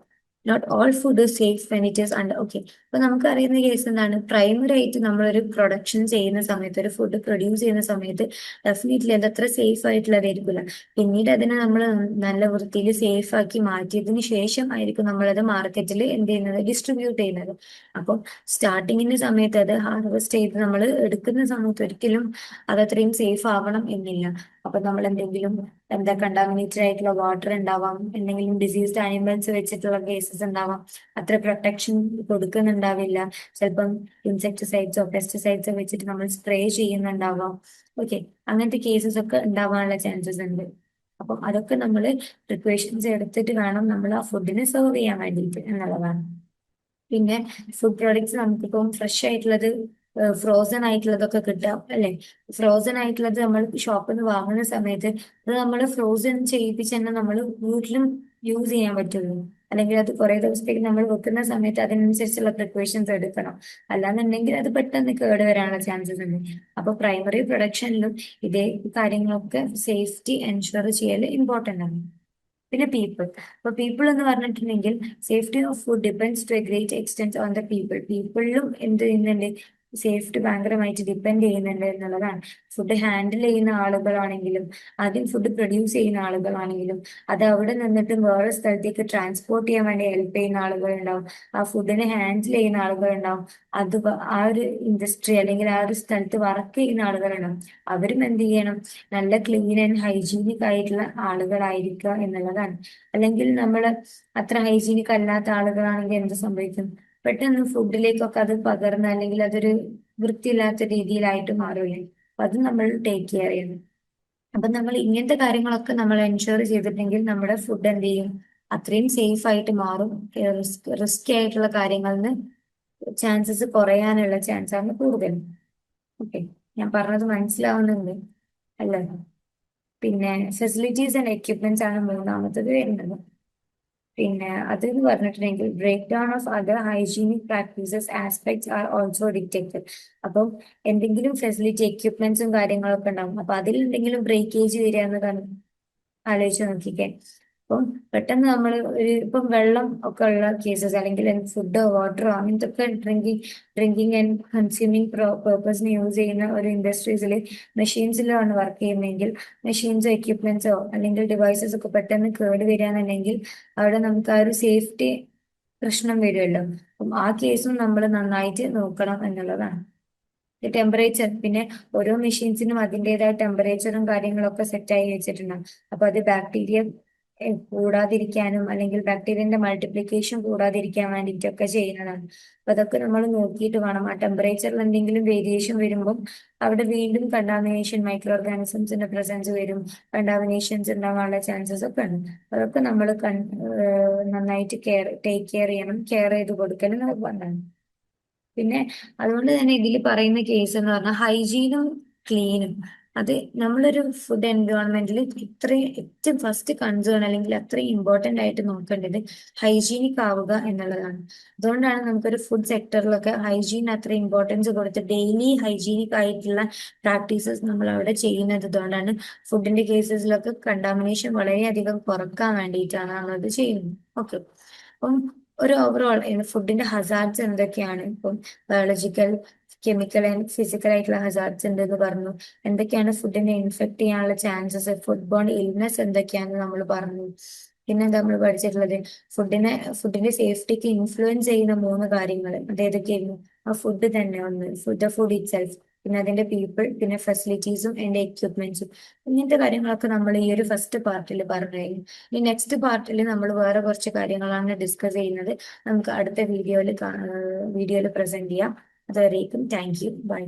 Not all food safe when under okay അപ്പൊ നമുക്ക് അറിയുന്ന കേസ് എന്താണ്? പ്രൈമറി ആയിട്ട് നമ്മളൊരു പ്രൊഡക്ഷൻ ചെയ്യുന്ന സമയത്ത് ഒരു ഫുഡ് പ്രൊഡ്യൂസ് ചെയ്യുന്ന സമയത്ത് ഡെഫിനറ്റ്ലി അത് അത്ര സേഫ് ആയിട്ടുള്ളതായിരിക്കില്ല പിന്നീട് അതിനെ നമ്മൾ നല്ല വൃത്തിയിൽ സേഫ് ആക്കി മാറ്റിയതിന് ശേഷം ആയിരിക്കും നമ്മളത് മാർക്കറ്റിൽ എന്ത് ചെയ്യുന്നത്? ഡിസ്ട്രിബ്യൂട്ട് ചെയ്യുന്നത്. അപ്പം സ്റ്റാർട്ടിങ്ങിന്റെ സമയത്ത് അത് ഹാർവെസ്റ്റ് ചെയ്ത് നമ്മൾ എടുക്കുന്ന സമയത്ത് ഒരിക്കലും അത് അത്രയും സേഫ് ആവണം എന്നില്ല. അപ്പൊ നമ്മൾ എന്തെങ്കിലും എന്താ കണ്ടാമിനേറ്റഡ് ആയിട്ടുള്ള വാട്ടർ ഉണ്ടാവാം എന്തെങ്കിലും ഡിസീസ്ഡ് ആനിമൽസ് വെച്ചിട്ടുള്ള കേസസ് ഉണ്ടാവാം അത്ര പ്രൊട്ടക്ഷൻ കൊടുക്കുന്നുണ്ടാവില്ല. ചിലപ്പം ഇൻസെക്ടിസൈഡ്സോ പെസ്റ്റിസൈഡ്സോ വെച്ചിട്ട് നമ്മൾ സ്പ്രേ ചെയ്യുന്നുണ്ടാവാം. ഓക്കെ അങ്ങനത്തെ കേസസ് ഒക്കെ ഉണ്ടാവാനുള്ള ചാൻസസ് ഉണ്ട് അപ്പം അതൊക്കെ നമ്മൾ പ്രിക്കോഷൻസ് എടുത്തിട്ട് വേണം നമ്മൾ ആ ഫുഡിനെ സെർവ് ചെയ്യാൻ വേണ്ടിയിട്ട് എന്നുള്ളതാണ്. പിന്നെ ഫുഡ് പ്രോഡക്ട്സ് നമുക്കിപ്പം ഫ്രഷ് ആയിട്ടുള്ളത് ഫ്രോസൺ ആയിട്ടുള്ളതൊക്കെ കിട്ടാം അല്ലെ? ഫ്രോസൺ ആയിട്ടുള്ളത് നമ്മൾ ഷോപ്പിൽ നിന്ന് വാങ്ങുന്ന സമയത്ത് അത് നമ്മൾ ഫ്രോസൺ ചെയ്യിപ്പിച്ച് തന്നെ നമ്മൾ വീട്ടിലും യൂസ് ചെയ്യാൻ പറ്റുള്ളൂ. അല്ലെങ്കിൽ അത് കുറെ ദിവസത്തേക്ക് നമ്മൾ വെക്കുന്ന സമയത്ത് അതിനനുസരിച്ചുള്ള പ്രിക്കോഷൻസ് എടുക്കണം. അല്ലാന്നുണ്ടെങ്കിൽ അത് പെട്ടെന്ന് കേട് വരാനുള്ള ചാൻസസ് ഉണ്ട്. അപ്പൊ പ്രൈമറി പ്രൊഡക്ഷനിലും ഇതേ കാര്യങ്ങളൊക്കെ സേഫ്റ്റി എൻഷുർ ചെയ്യൽ ഇമ്പോർട്ടന്റ് ആണ്. പിന്നെ പീപ്പിൾ അപ്പൊ പീപ്പിൾ എന്ന് പറഞ്ഞിട്ടുണ്ടെങ്കിൽ safety of food depends to a great extent on the people പീപ്പിളിലും എന്ത് ചെയ്യുന്നുണ്ട്? സേഫ്റ്റി ഭയങ്കരമായിട്ട് ഡിപ്പെൻഡ് ചെയ്യുന്നുണ്ട് എന്നുള്ളതാണ്. ഫുഡ് ഹാൻഡിൽ ചെയ്യുന്ന ആളുകളാണെങ്കിലും ആദ്യം ഫുഡ് പ്രൊഡ്യൂസ് ചെയ്യുന്ന ആളുകളാണെങ്കിലും അത് അവിടെ നിന്നിട്ടും വേറെ സ്ഥലത്തേക്ക് ട്രാൻസ്പോർട്ട് ചെയ്യാൻ വേണ്ടി ഹെൽപ്പ് ചെയ്യുന്ന ആളുകളുണ്ടാവും. ആ ഫുഡിനെ ഹാൻഡിൽ ചെയ്യുന്ന ആളുകളുണ്ടാവും. അത് ആ ഒരു ഇൻഡസ്ട്രി അല്ലെങ്കിൽ ആ ഒരു സ്ഥലത്ത് വർക്ക് ചെയ്യുന്ന ആളുകളുണ്ടാവും. അവരും എന്ത് ചെയ്യണം? നല്ല ക്ലീൻ ആൻഡ് ഹൈജീനിക് ആയിട്ടുള്ള ആളുകളായിരിക്കുക എന്നുള്ളതാണ്. അല്ലെങ്കിൽ നമ്മൾ അത്ര ഹൈജീനിക് അല്ലാത്ത ആളുകളാണെങ്കിൽ എന്ത് സംഭവിക്കും? പെട്ടെന്ന് ഫുഡിലേക്കൊക്കെ അത് പകർന്ന് അല്ലെങ്കിൽ അതൊരു വൃത്തിയില്ലാത്ത രീതിയിലായിട്ട് മാറില്ലേ അപ്പൊ അത് നമ്മൾ ടേക്ക് കെയർ ചെയ്യണം. അപ്പൊ നമ്മൾ ഇങ്ങനത്തെ കാര്യങ്ങളൊക്കെ നമ്മൾ എൻഷുർ ചെയ്തിട്ടുണ്ടെങ്കിൽ നമ്മുടെ ഫുഡ് എന്ത് ചെയ്യും? അത്രയും സേഫ് ആയിട്ട് മാറും. റിസ്ക് ആയിട്ടുള്ള കാര്യങ്ങളിൽ നിന്ന് ചാൻസസ് കുറയാനുള്ള ചാൻസ് ആണ് കൂടുതൽ. ഓക്കെ ഞാൻ പറഞ്ഞത് മനസ്സിലാവുന്നുണ്ട് അല്ലേ? പിന്നെ ഫെസിലിറ്റീസ് ആൻഡ് എക്യുപ്മെന്റ്സ് ആണ് മൂന്നാമത്തത് വരുന്നത്. പിന്നെ അത് എന്ന് പറഞ്ഞിട്ടുണ്ടെങ്കിൽ break down of other hygienic practices aspects are also detected അപ്പം എന്തെങ്കിലും ഫെസിലിറ്റി എക്യുപ്മെന്റ്സും കാര്യങ്ങളൊക്കെ ഉണ്ടാവും. അപ്പൊ അതിൽ എന്തെങ്കിലും ബ്രേക്കേജ് വരിക എന്ന് ആലോചിച്ച് നോക്കിക്കേ. അപ്പം പെട്ടെന്ന് നമ്മൾ ഇപ്പം വെള്ളം ഒക്കെ ഉള്ള കേസസ് അല്ലെങ്കിൽ ഫുഡ് വാട്ടർ അങ്ങനത്തെ ഒക്കെ ഡ്രിങ്കിങ് ഡ്രിങ്കിങ് ആൻഡ് കൺസ്യൂമിങ് പേർപ്പസിന് യൂസ് ചെയ്യുന്ന ഒരു ഇൻഡസ്ട്രീസിൽ മെഷീൻസിലാണ് വർക്ക് ചെയ്യുന്നതെങ്കിൽ മെഷീൻസോ എക്യുപ്മെന്റ്സോ അല്ലെങ്കിൽ ഡിവൈസസ് ഒക്കെ പെട്ടെന്ന് കേട് വരികയാണെന്നുണ്ടെങ്കിൽ അവിടെ നമുക്ക് ആ ഒരു സേഫ്റ്റി പ്രശ്നം വരുമല്ലോ. അപ്പം ആ കേസും നമ്മൾ നന്നായിട്ട് നോക്കണം എന്നുള്ളതാണ്. ടെമ്പറേച്ചർ പിന്നെ ഓരോ മെഷീൻസിനും അതിന്റെതായ ടെമ്പറേച്ചറും കാര്യങ്ങളൊക്കെ സെറ്റായി വെച്ചിട്ടുണ്ടാകും അപ്പൊ അത് ബാക്ടീരിയ കൂടാതിരിക്കാനും അല്ലെങ്കിൽ ബാക്ടീരിയന്റെ മൾട്ടിപ്ലിക്കേഷൻ കൂടാതിരിക്കാൻ വേണ്ടിയിട്ടൊക്കെ ചെയ്യുന്നതാണ്. അപ്പൊ അതൊക്കെ നമ്മൾ നോക്കിയിട്ട് വേണം. ആ ടെമ്പറേച്ചറിൽ എന്തെങ്കിലും വേരിയേഷൻ വരുമ്പോൾ അവിടെ വീണ്ടും കണ്ടാമിനേഷൻ മൈക്രോ ഓർഗാനിസംസിന്റെ പ്രസൻസ് വരും. കണ്ടാമിനേഷൻസ് ഉണ്ടാവാനുള്ള ചാൻസസ് ഒക്കെ ഉണ്ട്. അതൊക്കെ നമ്മൾ നന്നായിട്ട് കെയർ ടേക്ക് കെയർ ചെയ്യണം. കെയർ ചെയ്ത് കൊടുക്കലും നിർബന്ധമാണ് പിന്നെ അതുകൊണ്ട് തന്നെ ഇതിൽ പറയുന്ന കേസ് എന്ന് പറഞ്ഞാൽ ഹൈജീനും ക്ലീനും അത് നമ്മളൊരു ഫുഡ് എൻവയോൺമെന്റിൽ ഇത്രയും ഏറ്റവും ഫസ്റ്റ് കൺസേൺ അല്ലെങ്കിൽ അത്രയും ഇമ്പോർട്ടന്റ് ആയിട്ട് നോക്കേണ്ടത് ഹൈജീനിക് ആവുക എന്നുള്ളതാണ്. അതുകൊണ്ടാണ് നമുക്കൊരു ഫുഡ് സെക്ടറിലൊക്കെ ഹൈജീൻ അത്ര ഇമ്പോർട്ടൻസ് കൊടുത്ത് ഡെയിലി ഹൈജീനിക് ആയിട്ടുള്ള പ്രാക്ടീസസ് നമ്മൾ അവിടെ ചെയ്യുന്നത് അതുകൊണ്ടാണ് ഫുഡിന്റെ കേസസിലൊക്കെ കണ്ടാമിനേഷൻ വളരെയധികം കുറയ്ക്കാൻ വേണ്ടിയിട്ടാണ് നമ്മളത് ചെയ്യുന്നത്. ഓക്കെ അപ്പം ഒരു ഓവറോൾ ഫുഡിന്റെ ഹസാർഡ്സ് എന്തൊക്കെയാണ്? ഇപ്പം ബയോളജിക്കൽ കെമിക്കൽ ആൻഡ് ഫിസിക്കൽ ആയിട്ടുള്ള ഹസാർഡ്സ് ഉണ്ട് എന്ന് പറഞ്ഞു. എന്തൊക്കെയാണ് ഫുഡിനെ ഇൻഫെക്ട് ചെയ്യാനുള്ള ചാൻസസ് ഫുഡ് ബോൺ ഇൽനെസ് എന്തൊക്കെയാണെന്ന് നമ്മൾ പറഞ്ഞു. പിന്നെ നമ്മൾ പഠിച്ചിട്ടുള്ളത്? ഫുഡിനെ ഫുഡിന്റെ സേഫ്റ്റിക്ക് ഇൻഫ്ലുവൻസ് ചെയ്യുന്ന മൂന്ന് കാര്യങ്ങൾ. അതേതൊക്കെയായിരുന്നു ആ ഫുഡ് തന്നെ ഒന്ന്. ഫുഡ് ഫുഡ് ഇറ്റ് പിന്നെ അതിന്റെ പീപ്പിൾ പിന്നെ ഫെസിലിറ്റീസും അതിന്റെ എക്യുപ്മെന്റ്സും ഇങ്ങനത്തെ കാര്യങ്ങളൊക്കെ നമ്മൾ ഈ ഒരു ഫസ്റ്റ് പാർട്ടിൽ പറഞ്ഞു കഴിഞ്ഞു. ഇനി നെക്സ്റ്റ് പാർട്ടിൽ നമ്മൾ വേറെ കുറച്ച് കാര്യങ്ങളാണ് ഡിസ്കസ് ചെയ്യുന്നത്. നമുക്ക് അടുത്ത വീഡിയോയിൽ വീഡിയോയിൽ പ്രസന്റ് ചെയ്യാം. അതുവരേക്കും താങ്ക് യു ബൈ